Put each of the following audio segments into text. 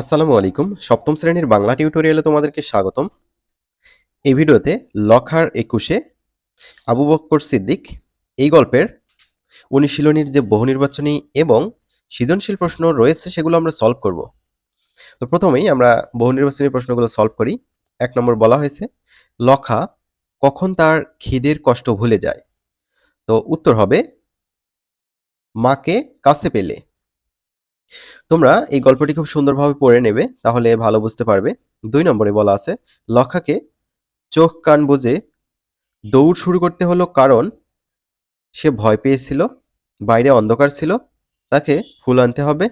আসসালামু আলাইকুম। সপ্তম শ্রেণির বাংলা টিউটোরিয়ালে তোমাদেরকে স্বাগতম। এই ভিডিওতে লখার একুশে আবু বক্কর সিদ্দিক এই গল্পের অনুশীলনীর যে বহু নির্বাচনী এবং সৃজনশীল প্রশ্ন রয়েছে সেগুলো আমরা সলভ করব। তো প্রথমেই আমরা বহু নির্বাচনী প্রশ্নগুলো সলভ করি। এক নম্বর বলা হয়েছে, লখা কখন তার খিদের কষ্ট ভুলে যায়? তো উত্তর হবে, মাকে কাছে পেলে। তোমরা এই গল্পটি খুব সুন্দরভাবে পড়ে নেবে, তাহলে ভালো বুঝতে পারবে। দুই নম্বরে বলা আছে, লখাকে চোখ কান বুঝে দৌড় শুরু করতে হলো কারণ সে ভয় পেয়েছিল, বাইরে অন্ধকার ছিল, তাকে ফুল আনতে হবে,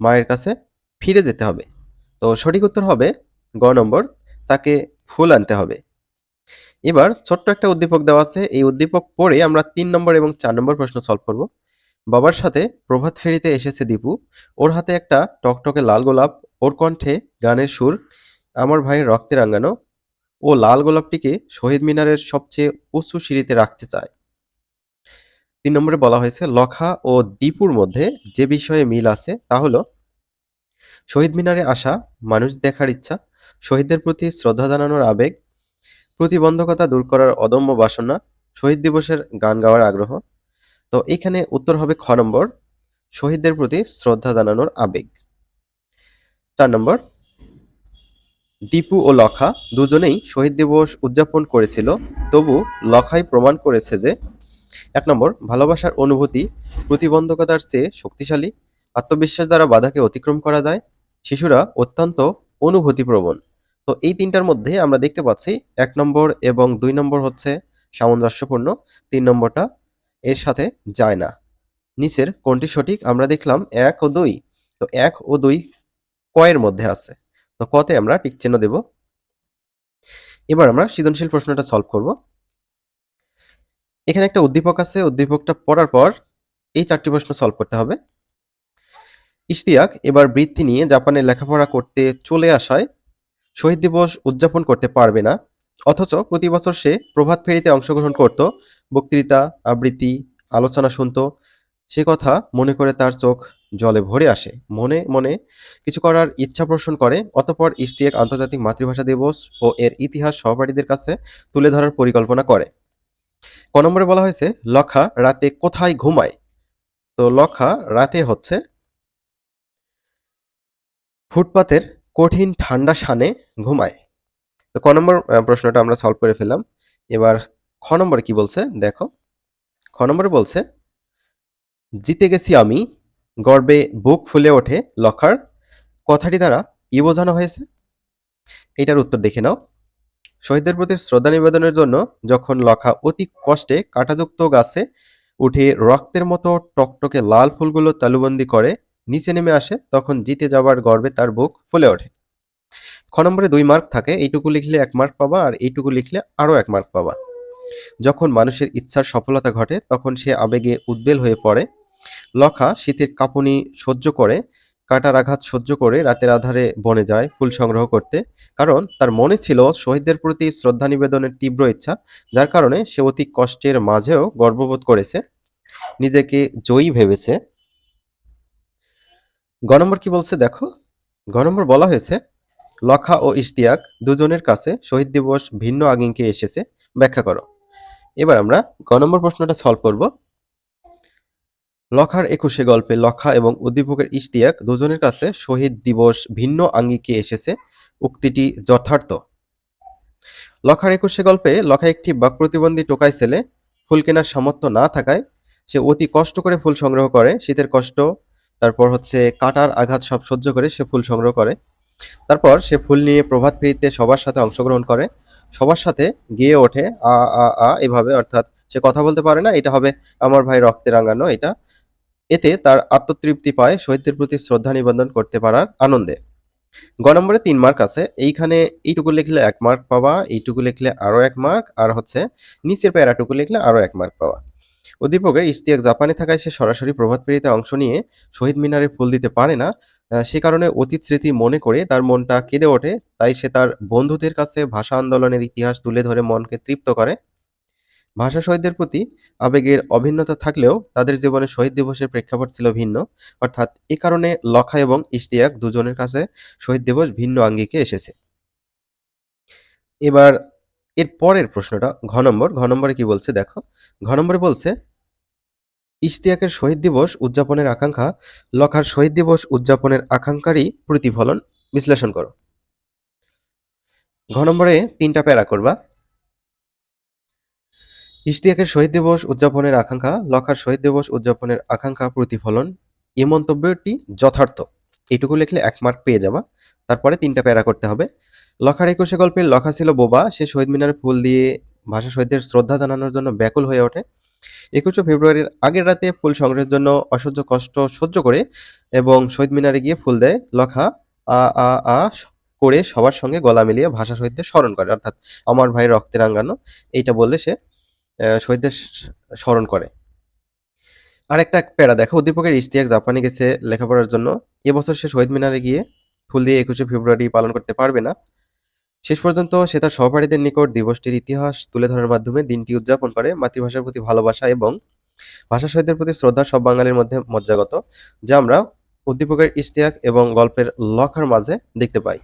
মায়ের কাছে ফিরে যেতে হবে। তো সঠিক উত্তর হবে গ নম্বর, তাকে ফুল আনতে হবে। এবার ছোট্ট একটা উদ্দীপক দেওয়া আছে, এই উদ্দীপক পড়ে আমরা তিন নম্বর এবং চার নম্বর প্রশ্ন সলভ করব। বাবার সাথে প্রভাত ফেরিতে এসেছে দীপু। ওর হাতে একটা টকটকে লাল গোলাপ, ওর কণ্ঠে গানের সুর, আমার ভাইয়ের রক্তে রাঙানো। ও লাল গোলাপটিকে শহীদ মিনারের সবচেয়ে উঁচু সিঁড়িতে রাখতে চায়। তিন নম্বরে বলা হয়েছে, লখা ও দীপুর মধ্যে যে বিষয়ে মিল আছে তা হলো, শহীদ মিনারে আসা, মানুষ দেখার ইচ্ছা, শহীদদের প্রতি শ্রদ্ধা জানানোর আবেগ, প্রতিবন্ধকতা দূর করার অদম্য বাসনা, শহীদ দিবসের গান গাওয়ার আগ্রহ তো এখানে উত্তর হবে খ নম্বর। শহীদদের প্রতি শ্রদ্ধা জানানোর আবেগ। চার নম্বর। দীপু ও লখা দুজনেই শহীদ দিবস উদযাপন করেছিল, তবু লখাই প্রমাণ করেছে যে, এক নম্বর, ভালোবাসার অনুভূতি প্রতিবন্ধকতার চেয়ে শক্তিশালী, আত্মবিশ্বাস দ্বারা বাধাকে অতিক্রম করা যায়, শিশুরা অত্যন্ত অনুভূতিপ্রবণ। তো এই তিনটার মধ্যে আমরা দেখতে পাচ্ছি, এক নম্বর এবং দুই নম্বর হচ্ছে সামঞ্জস্যপূর্ণ, তিন নম্বরটা এর সাথে যায় না। নিচের কোনটি সঠিক, আমরা দেখলাম এক ও দুই। তো এক ও দুই কয়ের মধ্যে আছে। তো কতে আমরা টিক চিহ্ন দেব। এবার আমরা সৃজনশীল প্রশ্নটা সলভ করব। এখানে একটা উদ্দীপক আছে, উদ্দীপকটা পড়ার পর এই চারটি প্রশ্ন সলভ করতে হবে। ইশতিয়াক, এবার বৃত্তি নিয়ে জাপানে লেখাপড়া করতে চলে আসায় শহীদ দিবস উদযাপন করতে পারবে না। অথচ প্রতি বছর সে প্রভাত ফেরিতে অংশগ্রহণ করত বক্তৃতা, আবৃত্তি, আলোচনা শুনত। সে কথা মনে করে তার চোখ জলে ভরে আসে। মনে মনে কিছু করার ইচ্ছা পোষণ করে। অতপর ইশতিয়াক আন্তর্জাতিক মাতৃভাষা দিবস ও এর ইতিহাস সহপাঠীদের কাছে তুলে ধরার পরিকল্পনা করে। ক নম্বরে বলা হয়েছে, লখা রাতে কোথায় ঘুমায়? তো লখা রাতে হচ্ছে ফুটপাতের কঠিন ঠান্ডা সানে ঘুমায়। তো ক নম্বর প্রশ্নটা আমরা সলভ করে ফেললাম। এবার খ নম্বরে কি বলছে? দেখো। খ নম্বরে বলছে, জিতে গেছি আমি, গর্বে বুক ফুলে ওঠে লখার। কথাটি দ্বারা কি বোঝানো হয়েছে? এটার উত্তর দেখে নাও। শহীদদের প্রতি শ্রদ্ধা নিবেদনের জন্য যখন লখা অতি কষ্টে কাঁটাযুক্ত গাছে উঠে রক্তের মতো টকটকে লাল ফুলগুলো তালুবন্দি করে নিচে নেমে আসে, তখন জিতে যাবার গর্বে তার বুক ফুলে ওঠে। খ নম্বরে দুই মার্ক থাকে, এইটুকু লিখলে এক মার্ক পাবা আর এইটুকু লিখলে আরও এক মার্ক পাবা। যখন মানুষের ইচ্ছার সফলতা ঘটে, তখন সে আবেগে উদ্বেল হয়ে পড়ে। লখা শীতের কাঁপুনি সহ্য করে কাটার আঘাত সহ্য করে রাতের আধারে বনে যায় ফুল সংগ্রহ করতে। কারণ তার মনে ছিল শহীদদের প্রতি শ্রদ্ধা নিবেদনের তীব্র ইচ্ছা, যার কারণে সে অতি কষ্টের মাঝেও গর্ববোধ করেছে। নিজেকে জয়ী ভেবেছে। গ নম্বর কি বলছে দেখো? গ নম্বর বলা হয়েছে, লখা ও ইশতিয়াক দুজনের কাছে শহীদ দিবস ভিন্ন আঙ্গিকে এসেছে। ব্যাখ্যা করো। এবার আমরা গ নম্বর প্রশ্নটা সলভ করব। লখার একুশে গল্পে লখা এবং উদ্দীপকের ইশতিয়াক দুজনের কাছে শহীদ দিবস ভিন্ন আঙ্গিকে এসেছে, উক্তিটি যথার্থ। লখার একুশে গল্পে লখা একটি বাক প্রতিবন্ধী টোকাই ছেলে, ফুল কেনার সামর্থ্য না থাকায় সে অতি কষ্ট করে ফুল সংগ্রহ করে, শীতের কষ্ট, তারপর হচ্ছে কাটার আঘাত সব সহ্য করে সে ফুল সংগ্রহ করে, তারপর সে ফুল নিয়ে প্রভাত ফেরিতে সবার সাথে অংশগ্রহণ করে সবার সাথে গিয়ে ওঠে, আ আ আ, এভাবে, অর্থাৎ সে কথা বলতে পারে না, এটা হবে আমার ভাই রক্তে রাঙানো, এটা। এতে তার আত্মতৃপ্তি পায়, শহীদদের প্রতি শ্রদ্ধা নিবন্ধন করতে পারার আনন্দে। গ নম্বরে তিন মার্ক আছে, এইখানে এইটুকু লিখলে এক মার্ক পাওয়া, এইটুকু লিখলে আরও এক মার্ক, আর হচ্ছে নিচের প্যারাটুকু লিখলে আরও এক মার্ক পাওয়া। উদ্দীপকের ইশতিয়াক জাপানে থাকায় সে সরাসরি প্রভাত ফেরিতে অংশ নিয়ে শহীদ মিনারে ফুল দিতে পারে না। সে কারণে অতীত স্মৃতি মনে করে তার মনটা কেঁদে ওঠে, তাই সে তার বন্ধুদের কাছে ভাষা আন্দোলনের ইতিহাস তুলে ধরে মনকে তৃপ্ত করে। ভাষা শহীদদের প্রতি আবেগের অভিন্নতা থাকলেও তাদের জীবনে শহীদ দিবসের প্রেক্ষাপট ছিল ভিন্ন। অর্থাৎ এ কারণে লখা এবং ইশতিয়াক দুজনের কাছে শহীদ দিবস ভিন্ন আঙ্গিকে এসেছে। এবার এর পরের প্রশ্নটা, ঘ নম্বর, ঘ নম্বরে কি বলছে দেখো, ঘ নম্বরে বলছে, ইশতিয়াকের শহীদ দিবস উদযাপনের আকাঙ্ক্ষা, লখার শহীদ দিবস উদযাপনের আকাঙ্ক্ষারই প্রতিফলন বিশ্লেষণ করো। ঘ নম্বরে তিনটা প্যারা করবা। ইশতিয়াকের শহীদ দিবস উদযাপনের আকাঙ্ক্ষা, লখার শহীদ দিবস উদযাপনের আকাঙ্ক্ষা প্রতিফলন এ মন্তব্যটি যথার্থ। এইটুকু লিখলে এক মার্ক পেয়ে যাবা। তারপরে তিনটা প্যারা করতে হবে। লখার একুশে গল্পের লখা ছিল বোবা। সে শহীদ মিনারে ফুল দিয়ে ভাষা শহীদদের শ্রদ্ধা জানানোর জন্য ব্যাকুল হয়ে ওঠে। একুশে ফেব্রুয়ারির আগের রাতে ফুল সংগ্রহের জন্য অসহ্য কষ্ট সহ্য করে এবং শহীদ মিনারে গিয়ে ফুল দেয়। লখা আ আ আ করে সবার সঙ্গে গলা মিলিয়ে ভাষা শহীদদের স্মরণ করে, অর্থাৎ আমার ভাই রক্তে রাঙ্গানো এইটা বললে সে শহীদদের স্মরণ করে। আর একটা প্যারা দেখো, উদ্দীপকের ইশতিয়াক জাপানে গেছে লেখাপড়ার জন্য। এবছর সে শহীদ মিনারে গিয়ে ফুল দিয়ে একুশে ফেব্রুয়ারি পালন করতে পারবে না। শেষ পর্যন্ত সে তার সহপাঠীদের নিকট দিবসটির ইতিহাস তুলে ধরার মাধ্যমে দিনটি উদযাপন করে। মাতৃভাষার প্রতি ভালোবাসা এবং ভাষা শহীদদের প্রতি শ্রদ্ধা সব বাঙালির মধ্যে মজ্জাগত, যা আমরা উদ্দীপকের ইশতিয়াক এবং গল্পের লখার মাঝে দেখতে পাই।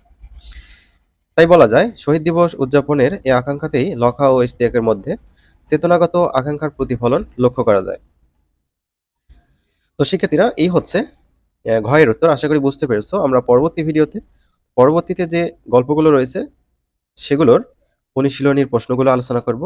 তাই বলা যায়, শহীদ দিবস উদযাপনের এই আকাঙ্ক্ষাতেই লখা ও ইশতিয়াকের মধ্যে চেতনাগত আকাঙ্ক্ষার প্রতিফলন লক্ষ্য করা যায়। তো শিক্ষার্থীরা, এই হচ্ছে ঘয়ের উত্তর। আশা করি বুঝতে পেরেছ। আমরা পরবর্তী ভিডিওতে, পরবর্তীতে যে গল্পগুলো রয়েছে সেগুলোর অনুশীলনীর প্রশ্নগুলো আলোচনা করব।